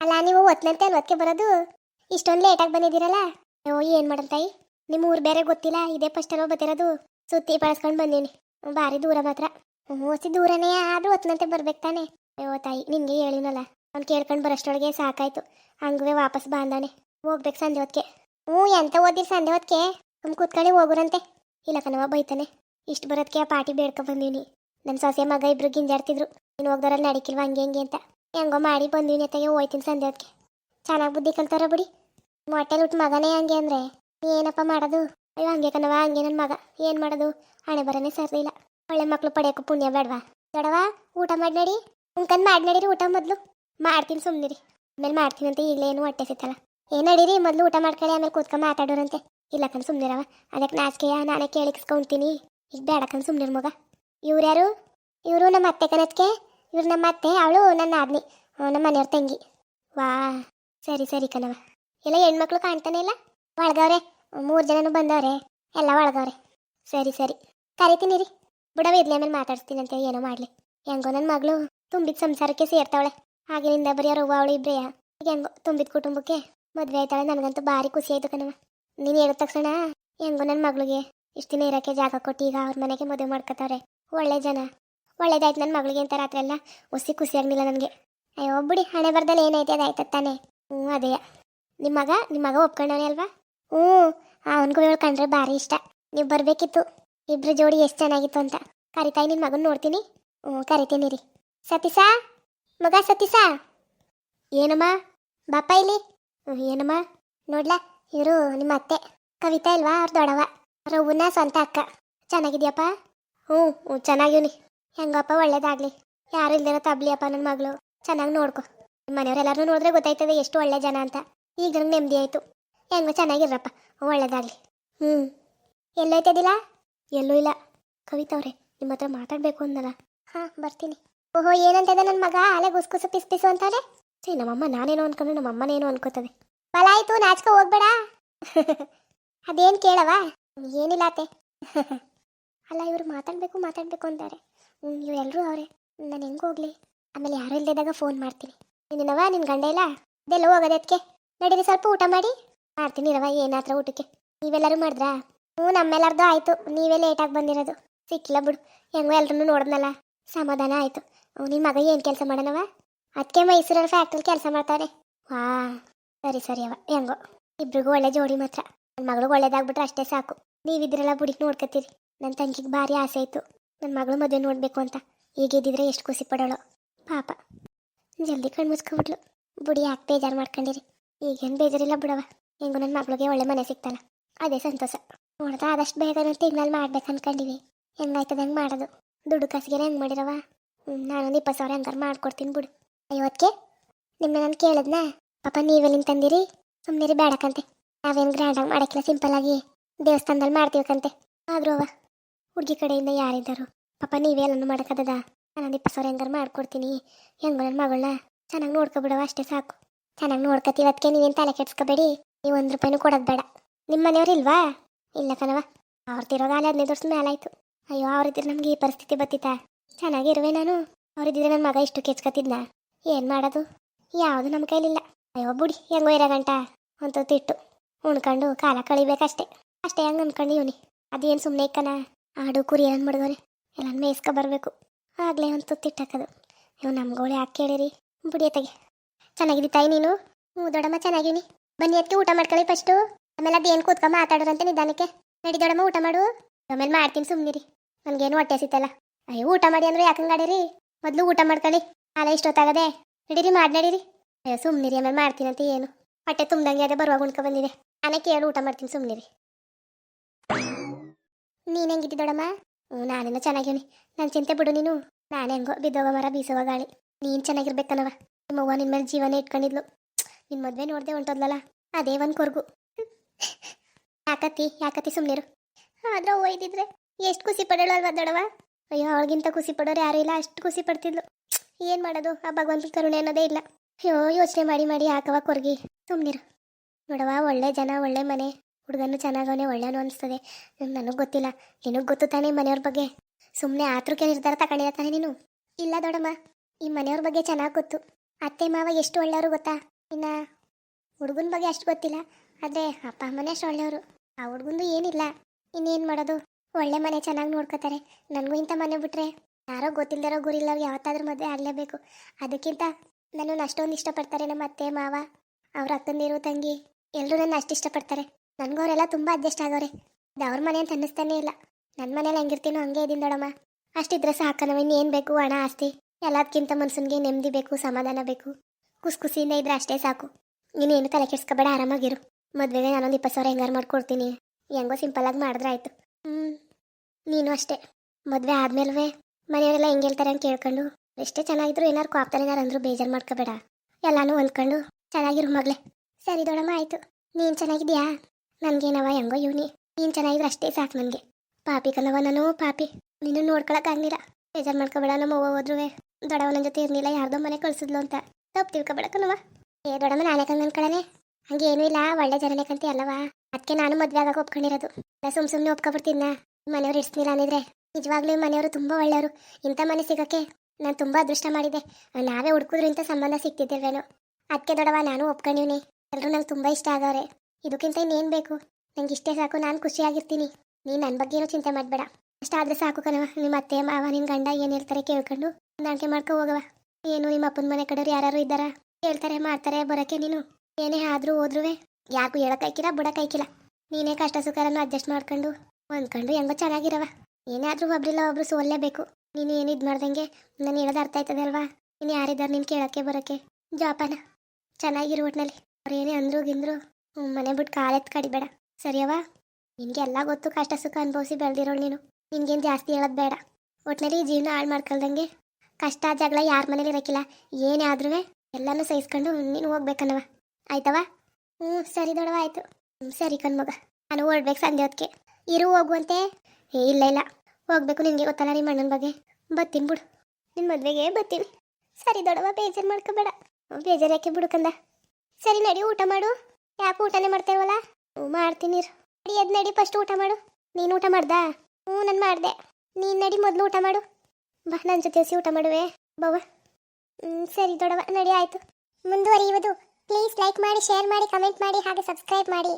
ಅಲ್ಲ, ನೀವು ಒತ್ನಂತೆ ಅನ್ನೋದಕ್ಕೆ ಬರೋದು? ಇಷ್ಟೊಂದು ಲೇಟಾಗಿ ಬಂದಿದ್ದೀರಲ್ಲ? ಓ ಏನು ಮಾಡಂತಾಯಿ ನಿಮ್ಮ ಊರು ಬೇರೆ ಗೊತ್ತಿಲ್ಲ, ಇದೇ ಫಸ್ಟ್ ಬರ್ತಿರೋದು ಸುತ್ತಿ ಬಳಸ್ಕೊಂಡು ಬಂದೀನಿ. ಭಾರಿ ದೂರ ಮಾತ್ರ. ಓಸಿ ದೂರನೇ ಆದರೂ ಹೊತ್ನಂತೆ ಬರ್ಬೇಕು ತಾನೆ. ಅಯ್ಯೋ, ತಾಯಿ ನಿಮಗೆ ಹೇಳಿನಲ್ಲ. ಅವ್ನು ಕೇಳ್ಕೊಂಡು ಬರೋಷ್ಟೊಳಗೆ ಸಾಕಾಯ್ತು. ಹಂಗೆ ವಾಪಸ್ ಬಾಂದಾನೆ ಹೋಗ್ಬೇಕು ಸಂಜೆ ಹೊತ್ತಿಗೆ ಹ್ಞೂ, ಎಂತ ಓದಿರಿ ಸಂಜೆ ಹೊತ್ತಿಗೆ ನಮ್ಮ ಕೂತ್ಕೊಳ್ಳಿ ಹೋಗುರಂತೆ. ಇಲ್ಲ ಕಣವ ಬೈತಾನೆ. ಇಷ್ಟು ಬರೋದಕ್ಕೆ ಆ ಪಾರ್ಟಿ ಬೇಡ್ಕೊ ಬಂದೀನಿ. ನನ್ನ ಸೊಸೆ ಮಗ ಇಬ್ರು ಗಿಂಜಾಡ್ತಿದ್ರು. ನೀನು ಹೋಗ್ದವ್ರಲ್ಲಿ ನಡಿಕಿಲ್ವ ಹಂಗೆ ಹಂಗೆ ಅಂತ. ಹೆಂಗೋ ಮಾಡಿ ಬಂದೀನಿ ಅತ್ತಾಗೆ ಹೋಯ್ತೀನಿ ಹೊತ್ತಿಗೆ ಚೆನ್ನಾಗಿ ಬುದ್ಧಿ ಕಲ್ತಾರ ಬಿಡಿ. ಮೊಟ್ಟೆಲ್ ಉಟ್ಟು ಮಗನೇ ಹಂಗೆ ಅಂದ್ರೆ, ಏನಪ್ಪ ಮಾಡೋದು? ಅಯ್ಯೋ, ಹಂಗೆ ಕಣವ ಹಂಗೆ ನನ್ನ ಮಗ. ಏನು ಮಾಡೋದು? ಹಣೆ ಬರೋನೆ ಸರಿ ಇಲ್ಲ. ಒಳ್ಳೆ ಮಕ್ಕಳು ಪಡೆಯೋಕೆ ಪುಣ್ಯ ಬೇಡವಾ? ಬೇಡವಾ ಊಟ ಮಾಡಿ ನಡಿ. ಹುಂಕನ್ ಮಾಡಿ ನಡೀರಿ ಊಟ ಮೊದಲು. ಮಾಡ್ತೀನಿ ಸುಮ್ಮನಿರಿ ಆಮೇಲೆ ಮಾಡ್ತೀನಿ ಅಂತ ಈಗಲೇ ಏನು ಹೊಟ್ಟೆ ಸಿತ್ತಲ್ಲ. ಏನು ನಡೀರಿ, ಮೊದಲು ಊಟ ಮಾಡ್ಕೊಳ್ಳಿ, ಆಮೇಲೆ ಕೂತ್ಕೊಂಡು ಮಾತಾಡೋರಂತೆ. ಇಲ್ಲ ಕಣ್ ಸುಮ್ಮನಿರವ ಅದಕ್ಕೆ ನಾಚಿಕೆಯ ನಾನೇ ಕೇಳಿಸ್ಕೊಂತೀನಿ. ಈಗ ಬೇಡ ಕಣ್ ಸುಮ್ಮನಿರ್ ಮಗ. ಇವ್ರು ಯಾರು ಇವರು ನಮ್ಮ ಅತ್ತೆ ಕನತ್ಕೆ ಇವ್ರು ನಮ್ಮ ಅತ್ತೆ ಅವಳು ನನ್ನ ಆದ್ನಿ ನಮ್ಮ ಮನೆಯವ್ರ ತಂಗಿ. ವಾ, ಸರಿ ಸರಿ ಕಣವ ಎಲ್ಲ ಹೆಣ್ಮಕ್ಳು ಕಾಣ್ತಾನೆ ಇಲ್ಲ? ಒಳಗವ್ರೆ, ಮೂರು ಜನನು ಬಂದವ್ರೆ. ಎಲ್ಲ ಒಳಗವ್ರೆ. ಸರಿ ಸರಿ. ಕರಿತೀನಿ ರೀ ಬುಡವ ಇದ್ಲೆ ಆಮೇಲೆ ಮಾತಾಡ್ಸ್ತೀನಿ ಅಂತ ಏನೋ ಮಾಡಲಿ. ಹೆಂಗೋ ನನ್ನ ಮಗಳು ತುಂಬಿದ ಸಂಸಾರಕ್ಕೆ ಸೇರ್ತಾವಳೆ. ಆಗಿನಿಂದ ಬರೀ ಅವ್ರ ಅವಳು ಇಬ್ಬರೇ ಈಗ ಹೆಂಗೋ ತುಂಬಿದ ಕುಟುಂಬಕ್ಕೆ ಮದುವೆ ಆಯ್ತಾಳೆ. ನನಗಂತೂ ಭಾರಿ ಖುಷಿ ಆಯ್ತು ಕಣವ ನೀನು ಹೇಳಿದ ತಕ್ಷಣ ಹೆಂಗೋ ನನ್ನ ಮಗಳಿಗೆ ಇಷ್ಟು ದಿನ ಇರೋಕ್ಕೆ ಜಾಗ ಕೊಟ್ಟು ಈಗ ಅವ್ರ ಮನೆಗೆ ಮದುವೆ ಮಾಡ್ಕೊತಾವ್ರೆ ಒಳ್ಳೆ ಜನ. ಒಳ್ಳೇದಾಯ್ತು ನನ್ನ ಮಗಳಿಗೆ ಅಂತ ರಾತ್ರಿ ಎಲ್ಲ. ಒಸಿ ಖುಷಿ ಆಗ್ಲಿಲ್ಲ ನನಗೆ. ಅಯ್ಯೋ, ಬಿಡಿ, ಹಣೆ ಬರ್ದಲ್ಲಿ ಏನೈತೆ, ಅದಾಯ್ತದ ತಾನೆ. ಹ್ಞೂ, ಅದೇ. ನಿಮ್ಮ ಮಗ ನಿಮ್ಮ ಮಗ ಒಪ್ಕೊಂಡವನೇ ಅಲ್ವಾ? ಹ್ಞೂ ಅವನಿಗೂ ಇವಳು ಕಂಡ್ರೆ ಭಾರಿ ಇಷ್ಟ. ನೀವು ಬರಬೇಕಿತ್ತು. ಇಬ್ರ ಜೋಡಿ ಎಷ್ಟು ಚೆನ್ನಾಗಿತ್ತು ಅಂತ. ಕರಿತಾಯಿ ನಿನ್ನ ಮಗನ ನೋಡ್ತೀನಿ. ಹ್ಞೂ, ಕರಿತೀನಿ ರೀ ಸತೀಸಾ ಮಗ ಸತೀಸಾ ಏನಮ್ಮ? ಬಾಪ ಇಲ್ಲಿ? ಏನಮ್ಮ? ನೋಡ್ಲಾ, ಇವರು ನಿಮ್ಮ ಅತ್ತೆ. ಕವಿತಾ ಇಲ್ವಾ? ಅವ್ರ ದೊಡವ ರವ್ವನ ಸ್ವಂತ ಅಕ್ಕ. ಚೆನ್ನಾಗಿದ್ಯಪ್ಪ? ಹ್ಞೂ ಹ್ಞೂ, ಚೆನ್ನಾಗಿವ್ನಿ. ಹೆಂಗಪ್ಪ, ಒಳ್ಳೇದಾಗ್ಲಿ. ಯಾರು ಇಲ್ದಿರೋ ತಬ್ಲಿಯಪ್ಪ ನನ್ನ ಮಗಳು. ಚೆನ್ನಾಗಿ ನೋಡ್ಕೊ. ಮನೆಯವರೆಲ್ಲರೂ ನೋಡಿದ್ರೆ ಗೊತ್ತಾಯ್ತದೆ ಎಷ್ಟು ಒಳ್ಳೆ ಜನ ಅಂತ. ಈಗ ನನಗೆ ನೆಮ್ಮದಿ ಆಯಿತು. ಹೆಂಗೋ ಚೆನ್ನಾಗಿರಪ್ಪ ಒಳ್ಳೇದಾಗ್ಲಿ. ಹ್ಞೂ ಎಲ್ಲೋಯ್ತದಿಲ್ಲ ಎಲ್ಲೂ ಇಲ್ಲ. ಕವಿತವ್ರೆ ನಿಮ್ಮ ಹತ್ರ ಮಾತಾಡಬೇಕು ಅಂದಲ್ಲ. ಹಾಂ, ಬರ್ತೀನಿ. ಓಹೋ ಏನಂತದ ನನ್ನ ಮಗ? ಅಲೆ ಗುಸ್ಗುಸು, ಪಿಸ್ ಪಿಸು ಅಂತಾರೆ ಸೇ ನಮ್ಮಮ್ಮ ನಾನೇನೋ ಅನ್ಕೊಂಡು ನಮ್ಮ ಅಮ್ಮನೇನೋ ಅನ್ಕೋತದೆ. ಬಲ ಆಯ್ತು, ನಾಚ್ಕೊ ಹೋಗ್ಬೇಡ. ಅದೇನು ಕೇಳವಾ? ಏನಿಲ್ಲ ಅತ್ತೆ ಅಲ್ಲ, ಇವರು ಮಾತಾಡಬೇಕು ಮಾತಾಡಬೇಕು ಅಂತಾರೆ ಹ್ಞೂ ಎಲ್ಲರೂ ಅವರೇ. ನಾನು ಹೆಂಗೆ ಹೋಗ್ಲಿ? ಆಮೇಲೆ ಯಾರು ಇಲ್ಲದಿದ್ದಾಗ ಫೋನ್ ಮಾಡ್ತೀನಿ. ನಿನ್ನವ ನಿನ್ನ ಗಂಡ ಇಲ್ಲ? ಅದೆಲ್ಲ ಹೋಗೋದು ಅದಕ್ಕೆ ನಡೀರಿ ಸ್ವಲ್ಪ ಊಟ ಮಾಡಿ. ಮಾಡ್ತೀನಿ ರವ ಏನಾತ್ರ ಊಟಕ್ಕೆ. ನೀವೆಲ್ಲರೂ ಮಾಡಿದ್ರಾ? ಹ್ಞೂ ನಮ್ಮೆಲ್ಲರದು ಆಯಿತು. ನೀವೇ ಲೇಟಾಗಿ ಬಂದಿರೋದು. ಸಿಕ್ಕಿಲ್ಲ ಬಿಡು. ಹೆಂಗೋ ಎಲ್ಲರೂ ನೋಡಿದ್ನಲ್ಲ. ಸಮಾಧಾನ ಆಯಿತು. ನಿನ್ನ ಮಗ ಏನು ಕೆಲಸ ಮಾಡೋಣವ ಅದಕ್ಕೆ ಮೈಸೂರಲ್ಲಿ ಫ್ಯಾಕ್ಟ್ರಿಲಿ ಕೆಲಸ ಮಾಡ್ತಾರೆ ವಾ, ಸರಿ ಸರಿ ಅವ ಹೆಂಗೋ. ಇಬ್ರಿಗೂ ಒಳ್ಳೆ ಜೋಡಿ ಮಾತ್ರ. ನನ್ನ ಮಗಳಿಗೆ ಒಳ್ಳೇದಾಗ್ಬಿಟ್ರೆ ಅಷ್ಟೇ ಸಾಕು. ನೀವಿದ್ರೆಲ್ಲ ಬುಡಿಗೆ ನೋಡ್ಕೊತೀರಿ ನನ್ನ ತಂಗಿಗೆ ಭಾರಿ ಆಸೆ ಆಯಿತು. ನನ್ನ ಮಗಳು ಮದುವೆ ನೋಡಬೇಕು ಅಂತ ಈಗಿದ್ದಿದ್ರೆ ಎಷ್ಟು ಖುಷಿ ಪಡೋಳು. ಪಾಪ. ಜಲ್ದಿ ಕಣ್ಣು ಮುಚ್ಕೊಬಿಟ್ಲು ಬುಡಿ ಯಾಕೆ ಬೇಜಾರು ಮಾಡ್ಕೊಂಡಿರಿ. ಈಗೇನು ಬೇಜಾರಿಲ್ಲ ಬಿಡವ ಹೆಂಗು ನನ್ನ ಮಗಳಿಗೆ ಒಳ್ಳೆ ಮನೆ ಸಿಗ್ತಲ್ಲ. ಅದೇ ಸಂತೋಷ. ನೋಡ್ದ ಆದಷ್ಟು ಬೇಗ ನಾನು ತಿಂಗಳಲ್ಲಿ ಮಾಡ್ಬೇಕು ಅನ್ಕೊಂಡಿವಿ. ಹೆಂಗಾಯ್ತದ ಹೆಂಗೆ ಮಾಡೋದು. ದುಡ್ಡು ಕಾಸಿಗೆ ಹೆಂಗೆ ಮಾಡಿರವ ನಾನೊಂದು ಇಪ್ಪತ್ತು ಸಾವಿರ ಹೆಂಗಾರು ಮಾಡ್ಕೊಡ್ತೀನಿ ಬಿಡು. ಐವತ್ತಕ್ಕೆ ನಿಮ್ಮ ನಾನು ಕೇಳಿದ್ನಾ? ಪಾಪ ನೀವೆಲ್ಲಿಂದ ತಂದಿರಿ? ಸುಮ್ಮನೆ ರೀ ಬೇಡಕ್ಕಂತೆ ನಾವೇನು ಗ್ರ್ಯಾಂಡಾಗಿ ಮಾಡೋಕ್ಕಿಲ್ಲ ಸಿಂಪಲ್ಲಾಗಿ ದೇವಸ್ಥಾನದಲ್ಲಿ ಮಾಡ್ತೀವಕ್ಕಂತೆ ಆದ್ರೂ ಅವ ಹುಡುಗಿ ಕಡೆಯಿಂದ ಯಾರಿದ್ದಾರೋ? ಪಾಪ ನೀವೇ ಎಲ್ಲನೂ ಮಾಡೋಕ್ಕದ ನಾನೊಂದು ಇಪ್ಪತ್ತು ಸಾವಿರ ಹೆಂಗಾರು ಮಾಡ್ಕೊಡ್ತೀನಿ. ಹೆಂಗೋ ನನ್ನ ಮಗಳನ್ನ ಚೆನ್ನಾಗಿ ನೋಡ್ಕೊಬಿಡವ ಅಷ್ಟೇ ಸಾಕು. ಚೆನ್ನಾಗಿ ನೋಡ್ಕೊತೀವಿ ಅದಕ್ಕೆ ನೀವೇನು ತಲೆ ಕೆಡ್ಸ್ಕೊಬೇಡಿ. ನೀವು ಒಂದು ರೂಪಾಯಿನೂ ಕೊಡೋದು ಬೇಡ. ನಿಮ್ಮ ಮನೆಯವ್ರು ಇಲ್ವಾ? ಇಲ್ಲ ಕಣವ ಅವ್ರು ತಿರೋಗಾಲ ಹದಿನೈದು ವರ್ಷದ ಮೇಲೆ ಆಯ್ತು ಅಯ್ಯೋ, ಅವ್ರಿದ್ರೆ ನಮ್ಗೆ ಈ ಪರಿಸ್ಥಿತಿ ಬತ್ತಿತ್ತಾ ಚೆನ್ನಾಗಿರುವೆ ನಾನು. ಅವ್ರಿದ್ರೆ ನನ್ನ ಮಗ ಇಷ್ಟು ಕೆಚ್ಕತಿದ್ನ ಏನು ಮಾಡೋದು? ಯಾವುದು ನಮ್ಮ ಕೈಲಿಲ್ಲ. ಅಯ್ಯೋ, ಬುಡಿ, ಹೆಂಗೋ ಇರೋ ಗಂಟ ಅಂತ ತಿಟ್ಟು. ಉಣ್ಕೊಂಡು ಕಾಲ ಕಳಿಬೇಕಷ್ಟೇ. ಅಷ್ಟೇ ಹಂಗೆ ಅನ್ಕೊಂಡು ಇವನಿ. ಅದೇನು ಸುಮ್ಮನೆ ಇಕ್ಕನ? ಆಡು ಕುರಿ ಏನು ಮಾಡಿದವನೆ ಎಲ್ಲ ಮೇಯಿಸ್ಕೊ ಬರಬೇಕು. ಆಗಲೇ ಒಂದು ತುತ್ತಿಟ್ಟಾಕದು ಇವ್ ನಮ್ಗೋಳೆ ಯಾಕೆ ಕೇಳಿರಿ? ಬುಡಿಯ ಅತ್ತಗೆ ಚೆನ್ನಾಗಿದ್ದಿ ತಾಯಿ ನೀನು? ಹ್ಞೂ ದೊಡಮ್ಮ ಚೆನ್ನಾಗಿನಿ. ಬನ್ನಿ ಅದಕ್ಕೆ ಊಟ ಮಾಡ್ಕೊಳ್ಳಿ ಫಸ್ಟು ಆಮೇಲೆ ಅದೇನು ಕೂತ್ಕೊಂಡು ಮಾತಾಡೋರಂತೆ ನಿಧಾನಕ್ಕೆ. ನಡಿ ದೊಡಮ್ಮ ಊಟ ಮಾಡು. ಆಮೇಲೆ ಮಾಡ್ತೀನಿ ಸುಮ್ಮನಿರಿ ನನಗೇನು ಹೊಟ್ಟೆ ಸಿತ್ತಲ್ಲ ಅಯ್ಯೋ, ಊಟ ಮಾಡಿ ಅಂದ್ರೆ ಯಾಕೆ ಮೊದಲು ಊಟ ಮಾಡ್ಕೊಳ್ಳಿ. ಆಲ ಇಷ್ಟೊತ್ತಾಗದೆ. ನಡೀರಿ, ಮಾಡಿ ನಡೀರಿ. ಅಯ್ಯೋ ಸುಮ್ಮನಿರಿ ಆಮೇಲೆ ಮಾಡ್ತೀನಿ ಅಂತ ಏನು. ಹೊಟ್ಟೆ ತುಂಬ್ದಂಗೆ ಅದೇ ಬರುವಾಗ ಉಣ್ಕೊ ಬಂದಿದೆ. ನಾನೇ ಕೇಳಿ ಊಟ ಮಾಡ್ತೀನಿ ಸುಮ್ಮನಿರಿ ನೀನು ಹೆಂಗಿದ್ದಿ ದೊಡಮ್ಮ? ಹ್ಞೂ ನಾನೇನೋ ಚೆನ್ನಾಗಿವ್ನಿ. ನಾನು ಚಿಂತೆ ಬಿಡು ನೀನು. ನಾನು ಹೆಂಗೋ ಬಿದ್ದೋವ ಮರ ಬೀಸೋವ ಗಾಳಿ. ನೀನು ಚೆನ್ನಾಗಿರ್ಬೇಕನವ. ನಿಮ್ಮವ್ವ ನಿನ್ನ ಮೇಲೆ ಜೀವನ ಇಟ್ಕೊಂಡಿದ್ಲು. ನಿನ್ನ ಮದುವೆ ನೋಡ್ದೆ ಹೊಂಟೋದ್ಲಲ್ಲ ಅದೇ ಒಂದು ಕೊರ್ಗು. ಯಾಕತ್ತಿ? ಯಾಕತ್ತಿ ಸುಮ್ಮನಿರು ಆದ್ರೆ ಒಯ್ದಿದ್ರೆ ಎಷ್ಟು ಖುಷಿ ಪಡೋಳು ಅಲ್ವಾ ದೊಡವ? ಅಯ್ಯೋ, ಅವಳಿಗಿಂತ ಖುಷಿ ಪಡೋರು ಯಾರೂ ಇಲ್ಲ. ಅಷ್ಟು ಖುಷಿ ಪಡ್ತಿದ್ಲು. ಏನು ಮಾಡೋದು? ಆ ಭಗವಂತನ ಕರುಣೆ ಅನ್ನೋದೇ ಇಲ್ಲ. ಅಯ್ಯೋ, ಯೋಚನೆ ಮಾಡಿ ಮಾಡಿ ಯಾಕವ ಕೊರ್ಗಿ. ಸುಮ್ಮನಿರು ನೋಡವ ಒಳ್ಳೆ ಜನ, ಒಳ್ಳೆ ಮನೆ. ಹುಡುಗನು ಚೆನ್ನಾಗವನೆ ಒಳ್ಳೆಯನು ಅನಿಸ್ತದೆ. ನನಗೆ ಗೊತ್ತಿಲ್ಲ. ನಿನಗೆ ಗೊತ್ತು ತಾನೇ ಮನೆಯವ್ರ ಬಗ್ಗೆ? ಸುಮ್ಮನೆ ಆತೃಕ್ಕೆ ನಿರ್ಧಾರ ತಗೊಂಡಿಲ್ಲ ತಾನೇ ನೀನು? ಇಲ್ಲ ದೊಡಮ್ಮ ಈ ಮನೆಯವ್ರ ಬಗ್ಗೆ ಚೆನ್ನಾಗಿ ಗೊತ್ತು. ಅತ್ತೆ, ಮಾವ ಎಷ್ಟು ಒಳ್ಳೆಯವರು ಗೊತ್ತಾ? ಇನ್ನು ಹುಡುಗನ ಬಗ್ಗೆ ಅಷ್ಟು ಗೊತ್ತಿಲ್ಲ. ಆದರೆ ಅಪ್ಪ, ಅಮ್ಮನೇ ಅಷ್ಟು ಒಳ್ಳೆಯವರು. ಆ ಹುಡುಗಂದು ಏನಿಲ್ಲ. ಇನ್ನೇನು ಮಾಡೋದು? ಒಳ್ಳೆ ಮನೆ ಚೆನ್ನಾಗಿ ನೋಡ್ಕೋತಾರೆ. ನನಗೂ ಇಂಥ ಮನೆ ಬಿಟ್ರೆ ಯಾರೋ ಗೊತ್ತಿಲ್ದಿರೋ ಗುರಿಲ್ಲ ಯಾವತ್ತಾದ್ರೂ ಮದುವೆ ಆಗಲೇಬೇಕು. ಅದಕ್ಕಿಂತ ನನ್ನನ್ನು ಅಷ್ಟೊಂದು ಇಷ್ಟಪಡ್ತಾರೆ ನಮ್ಮ ಅತ್ತೆ, ಮಾವ, ಅವ್ರ ಅಕ್ಕಂದಿರು, ತಂಗಿ. ಎಲ್ಲರೂ ನನ್ನ ಅಷ್ಟು ಇಷ್ಟಪಡ್ತಾರೆ. ನನಗೂ ಅವರೆಲ್ಲ ತುಂಬ ಅಡ್ಜಸ್ಟ್ ಆಗೋರೆ. ಅದು ಅವ್ರ ಮನೆ ಅಂತ ಅನ್ನಿಸ್ತಾನೆ ಇಲ್ಲ. ನನ್ನ ಮನೇಲಿ ಹೆಂಗಿರ್ತೀನೋ ಹಂಗೆ ಇದ್ದೀನಿ ದೊಡಮ್ಮ ಅಷ್ಟಿದ್ರೆ ಸಾಕು ನಾವು ಇನ್ನೇನು ಬೇಕು, ಹಣ, ಆಸ್ತಿ. ಎಲ್ಲದಕ್ಕಿಂತ ಮನ್ಸನ್ಗೆ ನೆಮ್ಮದಿ ಬೇಕು, ಸಮಾಧಾನ ಬೇಕು. ಖುಷಿ ಖುಷಿಯಿಂದ ಇದ್ರೆ ಅಷ್ಟೇ ಸಾಕು. ನೀನೇನು ತಲೆ ಕೆಡ್ಸ್ಕೊಬೇಡ, ಆರಾಮಾಗಿರು. ಮದುವೆಗೆ ನಾನೊಂದು ಇಪ್ಪತ್ತು ಸಾವಿರ ಹೆಂಗಾರು ಮಾಡ್ಕೊಡ್ತೀನಿ. ಹೆಂಗೋ ಸಿಂಪಲಾಗಿ ಮಾಡಿದ್ರೆ ಆಯಿತು. ಹ್ಞೂ ನೀನು ಅಷ್ಟೇ. ಮದುವೆ ಆದ್ಮೇಲೆ ಮನೆಯವರೆಲ್ಲ ಹೆಂಗೆ ಹೇಳ್ತಾರೆ ಅಂತ ಕೇಳ್ಕೊಂಡು, ಎಷ್ಟೇ ಚೆನ್ನಾಗಿದ್ರು ಏನಾರು ಕೋಪ್ತಾರೆ ಏನಾರು ಅಂದ್ರು ಬೇಜಾರು ಮಾಡ್ಕೋಬೇಡ. ಎಲ್ಲಾನು ಹೊಲ್ಕೊಂಡು ಚೆನ್ನಾಗಿರು ಮಗಳೇ. ಸರಿ ದೊಡಮ್ಮ, ಆಯಿತು. ನೀನು ಚೆನ್ನಾಗಿದ್ಯಾ? ನನಗೇನವ ಹೆಂಗೋ ಇವ್ನಿ. ನೀನು ಚೆನ್ನಾಗಿದ್ರೆ ಅಷ್ಟೇ ಸಾಕು ನನಗೆ. ಪಾಪಿ ಕಣವ ನಾನು ಪಾಪಿ. ನೀನು ನೋಡ್ಕೊಳಕ್ಕಾಗಿಲ್ಲ ಬೇಜಾರು ಮಾಡ್ಕೋಬೇಡ ನಮ್ಮ ಅವ್ವ ಹೋದ್ರುವೆ. ದೊಡ್ಡವನ ಜೊತೆ ಇರ್ಲಿಲ್ಲ, ಯಾರ್ದೋ ಮನೆ ಕಳ್ಸಿದ್ಲು ಅಂತ. ತಪ್ಪು ತಿಳ್ಕೊಬೇಡ ಕಣವ ಏ, ದೊಡ್ಡಮ್ಮ, ನಾನೇ ಅನ್ಕೊಳನೆ? ಹಂಗೆ ಏನೂ ಇಲ್ಲ, ಒಳ್ಳೆ ಜನನೇ ಕಂತಿ ಅಲ್ಲವಾ ಅದಕ್ಕೆ ನಾನು ಮದ್ವೆ ಆಗಕ್ಕೆ ಒಪ್ಕೊಂಡಿರೋದು. ಸುಮ್ ಸುಮ್ಮನೆ ಒಪ್ಕೊಬಿಡ್ತೀನ ಮನೆಯವ್ರು ಇಡ್ಸ್ನಿಲ್ಲ ಅಂದಿದ್ರೆ. ನಿಜವಾಗ್ಲೂ ಮನೆಯವರು ತುಂಬಾ ಒಳ್ಳೆಯವರು. ಇಂಥ ಮನೆ ಸಿಗಕ್ಕೆ ನಾನು ತುಂಬಾ ಅದೃಷ್ಟ ಮಾಡಿದೆ ನಾವೇ ಹುಡ್ಕಿದ್ರು ಇಂಥ ಸಂಬಂಧ ಸಿಕ್ತಿದ್ದೇವೇನು ಅದಕ್ಕೆ ದೊಡವ ನಾನು ಒಪ್ಕೊಂಡಿವ್ನಿ. ಎಲ್ಲರೂ ನಂಗೆ ತುಂಬಾ ಇಷ್ಟ ಆಗವ್ರೆ ಇದಕ್ಕಿಂತ ಇನ್ನೇನು ಬೇಕು? ನಂಗೆ ಇಷ್ಟೇ ಸಾಕು, ನಾನು ಖುಷಿಯಾಗಿರ್ತೀನಿ. ನೀನು ನನ್ನ ಬಗ್ಗೆ ಏನೂ ಚಿಂತೆ ಮಾಡಬೇಡ. ಅಷ್ಟಾದ್ರೆ ಸಾಕು ಕಣವ ನಿಮ್ಮ ಅತ್ತೆ, ಮಾವ ನಿನ್ನ ಗಂಡ ಏನು ಹೇಳ್ತಾರೆ ಕೇಳ್ಕೊಂಡು ಹೊಂದಾಣಿಕೆ ಮಾಡ್ಕೊ ಹೋಗವ ಏನು, ನಿಮ್ಮ ಅಪ್ಪನ ಮನೆ ಕಡೆಯವ್ರು ಯಾರು ಇದ್ದಾರಾ? ಹೇಳ್ತಾರೆ, ಮಾಡ್ತಾರೆ, ಬರೋಕ್ಕೆ ನೀನು? ಏನೇ ಆದ್ರೂ ಹೋದ್ರೂ ಯಾಕೂ ಹೇಳೋಕ್ಕಾಯ್ಕಿಲ್ಲ ಬಿಡೋಕ್ಕಾಯ್ಕಿಲ್ಲ ನೀನೇ ಕಷ್ಟ ಸುಖರನ್ನು ಅಡ್ಜಸ್ಟ್ ಮಾಡ್ಕೊಂಡು ಹೊಂದ್ಕೊಂಡು ಹೆಂಗೋ ಚೆನ್ನಾಗಿರವ ಏನೇ ಆದ್ರೂ ಒಬ್ರಿಲ್ಲ ಒಬ್ರು ಸೋಲ್ಲೇಬೇಕು ನೀನು ಏನು ಇದು ಮಾಡ್ದಂಗೆ? ನಾನು ಹೇಳೋದು ಅರ್ಥ ಆಯ್ತದಲ್ವಾ? ನೀನು ಯಾರಿದ್ದಾರೆ ನೀನು ಕೇಳೋಕ್ಕೆ ಬರೋಕ್ಕೆ ಜಾಪಾನ. ಚೆನ್ನಾಗಿರು ಒಟ್ನಲ್ಲಿ. ಅವ್ರು ಏನೇ ಅಂದ್ರು ಗಿಂದ್ರು ಮನೆ ಬಿಟ್ಟು ಕಾಲೆತ್ ಕಡಿಬೇಡ. ಸರಿಯವಾ ನಿನ್ಗೆ ಎಲ್ಲ ಗೊತ್ತು ಕಷ್ಟ ಸುಖ ಅನುಭವಿಸಿ ಬೆಳೆದಿರೋಳು ನೀನು. ನಿನ್ಗೇನು ಜಾಸ್ತಿ ಹೇಳೋದು ಬೇಡ. ಒಟ್ನಲ್ಲಿ ಜೀವನ ಹಾಳು ಮಾಡ್ಕೊಳ್ದಂಗೆ. ಕಷ್ಟ, ಜಗಳ ಯಾರ ಮನೇಲಿ ಇರೋಕ್ಕಿಲ್ಲ ಏನೇ ಆದ್ರೂ ಎಲ್ಲನೂ ಸಹಿಸ್ಕೊಂಡು ನೀನು ಹೋಗ್ಬೇಕನ್ನವ. ಆಯ್ತವ ಹ್ಞೂ ಸರಿ ದೊಡವ ಆಯಿತು. ಹ್ಞೂ ಸರಿ ಕಣ್ಮಗ. ನಾನು ಹೊರಡ್ಬೇಕು ಸಂಜೆ ಹೊತ್ತಿಗೆ ಇರು ಹೋಗುವಂತೆ ಏ, ಇಲ್ಲ ಇಲ್ಲ. ಹೋಗ್ಬೇಕು ನಿನಗೆ ಗೊತ್ತಲ್ಲ ನಿಮ್ಮ ಅಣ್ಣನ ಬಗ್ಗೆ. ಬತ್ತೀನಿ ಬಿಡು. ನಿನ್ನ ಮದುವೆಗೆ ಬತ್ತೀನಿ. ಸರಿ ದೊಡವ ಬೇಜಾರು ಮಾಡ್ಕೋಬೇಡ. ಬೇಜಾರು ಯಾಕೆ ಬಿಡುಕಂದ ಸರಿ ನಡಿ, ಊಟ ಮಾಡು. ಯಾಕೆ ಊಟನೇ ಮಾಡ್ತೇವಲ್ಲ ಹ್ಞೂ ಮಾಡ್ತೀನಿ. ನಡಿ, ಎದ್ ನಡಿ ಫಸ್ಟ್ ಊಟ ಮಾಡು. ನೀನು ಊಟ ಮಾಡ್ದಾ? ಹ್ಞೂ ನಾನು ಮಾಡಿದೆ. ನೀನು ನಡಿ, ಮೊದಲು ಊಟ ಮಾಡು. ಬಾ ನನ್ನ ಜೊತೆ ಸಿ ಊಟ ಮಾಡುವೆ. ಬವ್ವ. ಹ್ಞೂ ಸರಿ ದೊಡವ ನಡಿ, ಆಯಿತು. ಮುಂದುವರಿಯುವುದು. ಪ್ಲೀಸ್ ಲೈಕ್ ಮಾಡಿ ಶೇರ್ ಮಾಡಿ ಕಮೆಂಟ್ ಮಾಡಿ, ಹಾಗೆ ಸಬ್ಸ್ಕ್ರೈಬ್ ಮಾಡಿ.